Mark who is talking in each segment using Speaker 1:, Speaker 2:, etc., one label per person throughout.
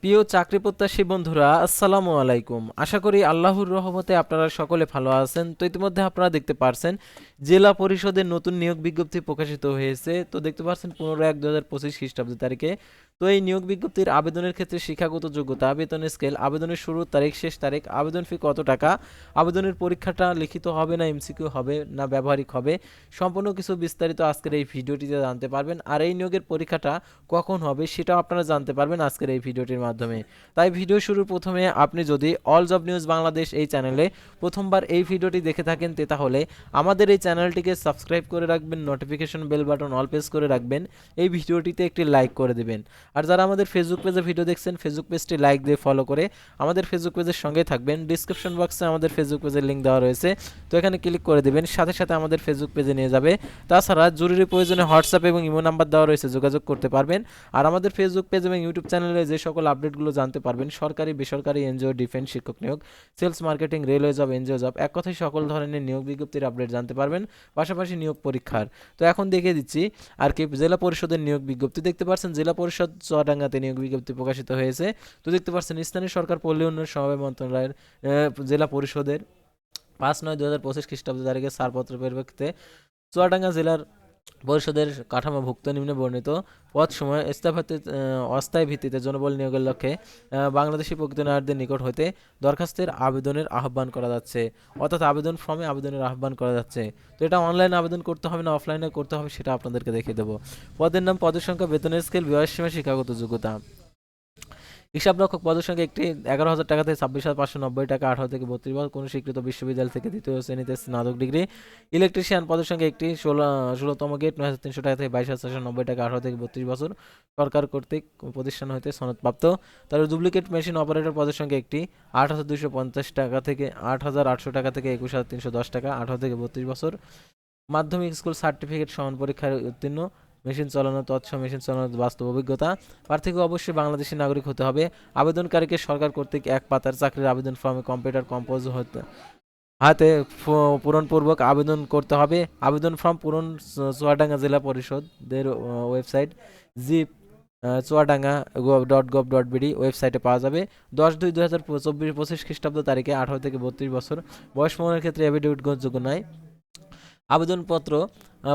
Speaker 1: প্রিয় চাকরি প্রত্যাশী বন্ধুরা, আসসালামু আলাইকুম। আশা করি আল্লাহর রহমতে আপনারা সকলে ভালো আছেন। তো ইতিমধ্যে আপনারা দেখতে পারছেন, জেলা পরিষদের নতুন নিয়োগ বিজ্ঞপ্তি প্রকাশিত হয়েছে। তো দেখতে পাচ্ছেন পনেরো এক দু হাজার পঁচিশ খ্রিস্টাব্দ তারিখে। তো এই নিয়োগ বিজ্ঞপ্তির আবেদনের ক্ষেত্রে শিক্ষাগত যোগ্যতা আবেদনের স্কেল আবেদনের শুরুর তারিখ, শেষ তারিখ, আবেদন ফি কত টাকা, আবেদনের পরীক্ষাটা লিখিত হবে না এমসিকিউ হবে না, ব্যবহারিক হবে, সম্পূর্ণ কিছু বিস্তারিত আজকের এই ভিডিওটিতে জানতে পারবেন। আর এই নিয়োগের পরীক্ষাটা কখন হবে, সেটাও আপনারা জানতে পারবেন আজকের এই ভিডিওটির মাধ্যমে। তাই ভিডিও শুরুর প্রথমে আপনি যদি অল জব নিউজ বাংলাদেশ এই চ্যানেলে প্রথমবার এই ভিডিওটি দেখে থাকেন, তে তাহলে আমাদের এই চ্যানেলটিকে সাবস্ক্রাইব করে রাখবেন notification bell button all press করে রাখবেন, এই ভিডিওটিতে একটি লাইক করে দেবেন। আর যারা আমাদের ফেসবুক পেজে ভিডিও দেখছেন ফেসবুক পেজটি লাইক দিয়ে ফলো করে আমাদের ফেসবুক পেজের সঙ্গে থাকবেন। ডিসক্রিপশন বক্সে আমাদের ফেসবুক পেজের লিঙ্ক দেওয়া রয়েছে। তো এখানে ক্লিক করে দেবেন, সাথে সাথে আমাদের ফেসবুক পেজে নিয়ে যাবে। তাছাড়া জরুরি প্রয়োজনে হোয়াটসঅ্যাপ এবং ইমো নাম্বার দেওয়া রয়েছে, যোগাযোগ করতে পারবেন। আর আমাদের ফেসবুক পেজ এবং ইউটিউব চ্যানেলে যে সকল আপডেটগুলো জানতে পারবেন। সরকারি বেসরকারি এনজিও ডিফেন্স শিক্ষক নিয়োগ sales marketing railway job NGO job এক কথায় সকল ধরনের নিয়োগ বিজ্ঞপ্তির আপডেট জানতে পারবেন পাশাপাশি নিয়োগ পরীক্ষার। তো এখন দেখিয়ে দিচ্ছি আর কি জেলা পরিষদের নিয়োগ বিজ্ঞপ্তি। দেখতে পাচ্ছেন জেলা পরিষদ চুয়াডাঙ্গাতে নিয়োগ বিজ্ঞপ্তি প্রকাশিত হয়েছে। তো দেখতে পাচ্ছেন স্থানীয় সরকার পল্লী উন্নয়ন সমবায় মন্ত্রণালয়ের জেলা পরিষদের পাঁচ নয় দু হাজার পঁচিশ খ্রিস্টাব্দ তারিখে ছাড়পত্র পরিপ্রেক্ষিতে চুয়াডাঙ্গা জেলার পরিষদের কাঠামোভুক্ত নিম্নে বর্ণিত সময় স্থায়ী অস্থায়ী ভিত্তিতে জনবল নিয়োগের লক্ষ্যে বাংলাদেশি প্রকৃত নারীদের নিকট হইতে দরখাস্তের আবেদনের আহ্বান করা যাচ্ছে। অর্থাৎ আবেদন ফর্মে আবেদনের আহ্বান করা যাচ্ছে। তো এটা অনলাইনে আবেদন করতে হবে না অফলাইনে করতে হবে সেটা আপনাদেরকে দেখিয়ে দেবো। পদের নাম, পদের সংখ্যা, বেতনের স্কেল বয়স সীমা শিক্ষাগত যোগ্যতা। হিসাবরক্ষক পদের সংখ্যা একটি এগারো হাজার টাকা থেকে ছাব্বিশ হাজার পাঁচশো নব্বই টাকা, আঠারো থেকে বত্রিশ বছর কোনো স্বীকৃত বিশ্ববিদ্যালয় থেকে দ্বিতীয় শ্রেণীতে স্নাতক ডিগ্রি। ইলেকট্রিশিয়ান পদের সংখ্যা একটি ষোলো, ষোলোতম গেট নয় হাজার তিনশো টাকা থেকে বাইশ হাজার ছশো নব্বই টাকা, আঠারো থেকে বত্রিশ বছর সরকার কর্তৃক প্রতিষ্ঠান হইতে সনদপ্রাপ্ত। তারপর ডুপ্লিকেট মেশিন অপারেটর পদের সংখ্যা একটি আট হাজার দুশো পঞ্চাশ টাকা থেকে আট হাজার আটশো টাকা থেকে একুশ হাজার তিনশো দশ টাকা, আঠারো থেকে বত্রিশ বছর। মাধ্যমিক স্কুল সার্টিফিকেট সমান পরীক্ষায় উত্তীর্ণ। মেশিন চালানো, তৎস মেশিন চালানোর বাস্তব অভিজ্ঞতা। প্রার্থীকে অবশ্যই বাংলাদেশি নাগরিক হতে হবে। আবেদনকারীকে সরকার কর্তৃক এক পাতার চাকরির আবেদন ফর্মে কম্পিউটার কম্পোজ হতে হাতে পূরণপূর্বক আবেদন করতে হবে। আবেদন ফর্ম পূরণ চুয়াডাঙ্গা জেলা পরিষদের website zip Chuadanga dot gov dot BD ওয়েবসাইটে পাওয়া যাবে। দশ দুই দু হাজার চব্বিশ পঁচিশ খ্রিস্টাব্দ তারিখে আঠারো থেকে বত্রিশ বছর। বয়স মনের ক্ষেত্রে এফিডেভিট গ্রহণযোগ্য নয়। আবেদনপত্র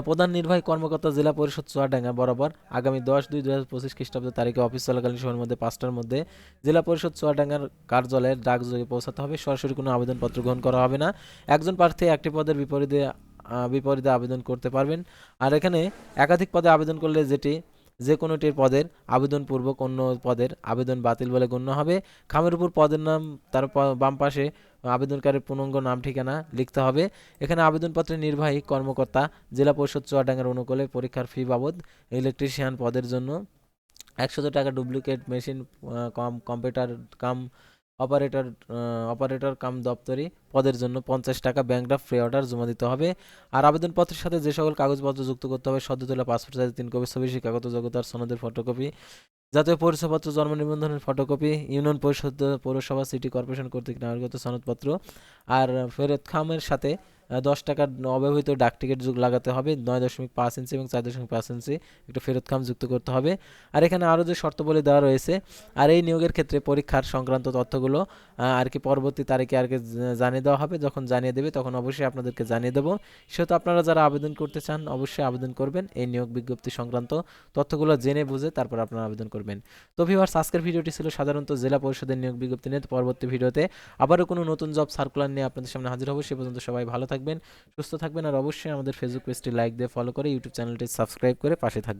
Speaker 1: প্রধান নির্বাহী কর্মকর্তা জেলা পরিষদ চুয়াডাঙ্গা, বরাবর আগামী দশ দুই দু হাজার পঁচিশ খ্রিস্টাব্দের তারিখে অফিস চলাকালীন সময়ের মধ্যে পাঁচটার মধ্যে জেলা পরিষদ চুয়াডাঙ্গার কার্যালয়ের ডাকযোগে পৌঁছাতে হবে। সরাসরি কোনো আবেদনপত্র গ্রহণ করা হবে না। একজন প্রার্থী একটি পদের বিপরীতে বিপরীতে আবেদন করতে পারবেন। আর এখানে একাধিক পদে আবেদন করলে যেটি যে কোনোটির পদের আবেদনপূর্বক অন্য পদের আবেদন বাতিল বলে গণ্য হবে। খামের উপর পদের নাম, তার বাম পাশে আবেদনকারীর পূর্ণাঙ্গ নাম, ঠিকানা লিখতে হবে। এখানে আবেদনপত্রের নির্বাহী কর্মকর্তা, জেলা পরিষদ চুয়াডাঙ্গার অনুকূলে পরীক্ষার ফি বাবদ ইলেকট্রিশিয়ান পদের জন্য। একশত টাকা duplicate machine cum, computer cum operator operator cum দপ্তরি পদের জন্য পঞ্চাশ টাকা ব্যাংক ফ্রি অর্ডার জমা দিতে হবে। আর আবেদনপত্রের সাথে যে সকল কাগজপত্র যুক্ত করতে হবে, সদ্য তোলা পাসপোর্ট সাইজ তিন কপি ছবি, শিক্ষাগত যোগ্যতার সনদের ফটোকপি জাতীয় পরিচয়পত্র, জন্ম নিবন্ধনের ফটোকপি ইউনিয়ন পরিষদ, পৌরসভা সিটি কর্পোরেশন কর্তৃক নাগরিকত্ব সনদপত্র, আর ফেরত খামের সাথে দশ টাকার অব্যবহৃত ডাক টিকিট যুগ লাগাতে হবে, নয় দশমিক পাঁচ ইঞ্চি এবং চার দশমিক পাঁচ ইঞ্চি একটু ফেরত খাম যুক্ত করতে হবে। আর এখানে আরও যে শর্তাবলী দেওয়া রয়েছে, আর এই নিয়োগের ক্ষেত্রে পরীক্ষার সংক্রান্ত তথ্যগুলো আর কি পরবর্তী তারিখে আর কি জানিয়ে দেওয়া হবে। যখন জানিয়ে দেবে তখন অবশ্যই আপনাদেরকে জানিয়ে দেবো। সেহেতু আপনারা যারা আবেদন করতে চান, অবশ্যই আবেদন করবেন। এই নিয়োগ বিজ্ঞপ্তি সংক্রান্ত তথ্যগুলো জেনে বুঝে তারপর আপনারা আবেদন করবেন। তো ভিউয়ার্স আজকের ভিডিওটি ছিল সাধারণত জেলা পরিষদের নিয়োগ বিজ্ঞপ্তি নিয়ে। পরবর্তী ভিডিওতে আবারও কোনো নতুন জব সার্কুলার নিয়ে আপনাদের সামনে হাজির হব। সে পর্যন্ত সবাই ভালো থাকবেন, সুস্থ থাকবেন আর অবশ্যই আমাদের ফেসবুক পেজটি লাইক দিয়ে ফলো করে ইউটিউব চ্যানেলটি সাবস্ক্রাইব করে পাশে থাকবেন।